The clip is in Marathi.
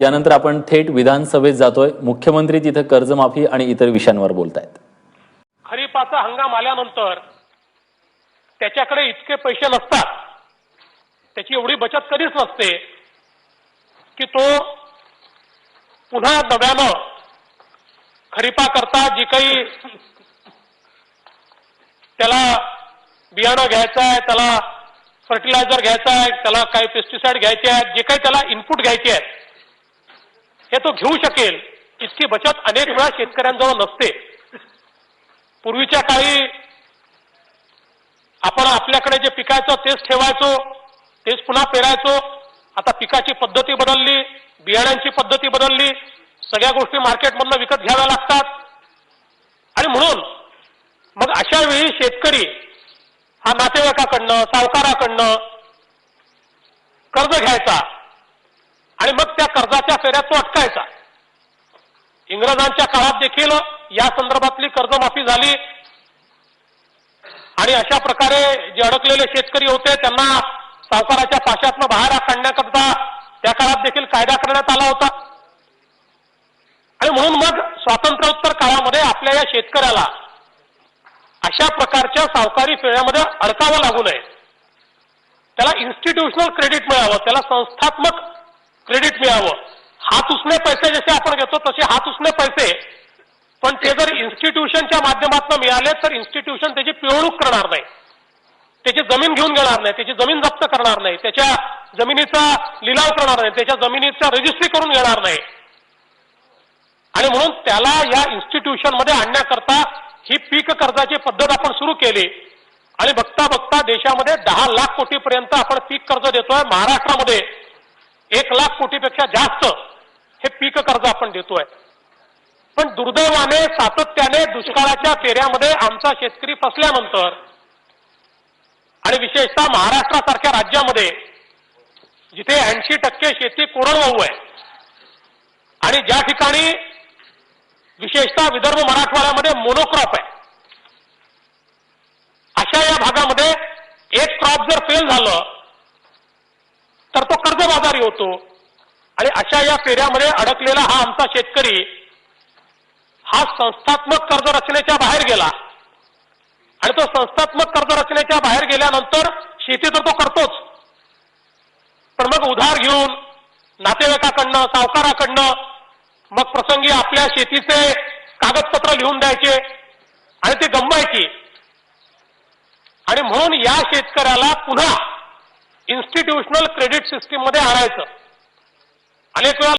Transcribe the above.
यानंतर आपण थेट विधानसभेत जातोय. मुख्यमंत्री तिथं कर्जमाफी आणि इतर विषयांवर बोलतायत. खरीपाचा हंगाम आल्यानंतर त्याच्याकडे इतके पैसे नसतात. त्याची एवढी बचत कधीच नसते की तो पुन्हा नव्यानं खरीपाकरता जी काही त्याला बियाणं घ्यायचं आहे त्याला फर्टिलायझर घ्यायचं आहे त्याला काही पेस्टिसाइड घ्यायचे आहेत जे काही त्याला इनपुट घ्यायचे आहेत हे तो घेऊ शकेल. इतकी बचत अनेक वेळा शेतकऱ्यांजवळ नसते. पूर्वीच्या काळी आपण आपल्याकडे जे पिकायचं तेच ठेवायचो तेच पुन्हा पेरायचो. आता पिकाची पद्धती बदलली बियाण्यांची पद्धती बदलली सगळ्या गोष्टी मार्केटमधनं विकत घ्याव्या लागतात. आणि म्हणून मग अशा वेळी शेतकरी हा नातेवाईकाकडनं सावकाराकडनं कर्ज घ्यायचा. त्या कर्जाच्या फेऱ्यात तो अटकायचा इंग्रजांच्या काळात देखील या संदर्भातली कर्जमाफी झाली. आणि अशा प्रकारे जे अडकलेले शेतकरी होते त्यांना सावकाराच्या पाशातनं बाहेर काढण्याकरता त्या काळात देखील कायदा करण्यात आला होता. आणि म्हणून मग स्वातंत्र्योत्तर काळामध्ये आपल्या या शेतकऱ्याला अशा प्रकारच्या सावकारी फेऱ्यामध्ये अडकावं लागू नये. त्याला इन्स्टिट्यूशनल क्रेडिट मिळावं त्याला संस्थात्मक क्रेडिट मिळावं. हात उसने पैसे जसे आपण घेतो तसे हात उसने पैसे. पण ते जर इन्स्टिट्यूशनच्या माध्यमातून मिळाले तर इन्स्टिट्यूशन त्याची पिळवणूक करणार नाही. त्याची जमीन घेऊन घेणार नाही त्याची जमीन जप्त करणार नाही त्याच्या जमिनीचा लिलाव करणार नाही त्याच्या जमिनीचा रजिस्ट्री करून घेणार नाही. आणि म्हणून त्याला या इन्स्टिट्यूशनमध्ये आणण्याकरता ही पीक कर्जाची पद्धत आपण सुरू केली. आणि बघता बघता देशामध्ये दहा लाख कोटीपर्यंत आपण पीक कर्ज देतोय महाराष्ट्रामध्ये. एक लाख कोटीपेक्षा जास्त हे पीक कर्ज आपण देतोय. पण दुर्दैवाने सातत्याने दुष्काळाच्या फेऱ्यामध्ये आमचा शेतकरी फसल्यानंतर आणि विशेषतः महाराष्ट्रासारख्या राज्यामध्ये जिथे ऐंशी टक्के शेती कोरडवाहू आहे आणि ज्या ठिकाणी विशेषतः विदर्भ मराठवाड्यामध्ये मोनोक्रॉप आहे अशा या भागामध्ये एक क्रॉप जर फेल झालं कर्जबाजारी होतो. आणि अशा या फेऱ्यामध्ये अडकलेला हा आमचा शेतकरी हा संस्थात्मक कर्ज रचनेच्या बाहेर गेला. आणि तो संस्थात्मक कर्ज रचनेच्या बाहेर गेल्यानंतर शेती तर तो करतोच. पण मग उधार घेऊन नातेवाईकाकडनं सावकाराकडनं मग प्रसंगी आपल्या शेतीचे कागदपत्र लिहून द्यायचे. आणि ते गमवायची आणि म्हणून या शेतकऱ्याला पुन्हा इन्स्टिट्यूशनल क्रेडिट सिस्टीममध्ये आणायचं. अनेक वेळा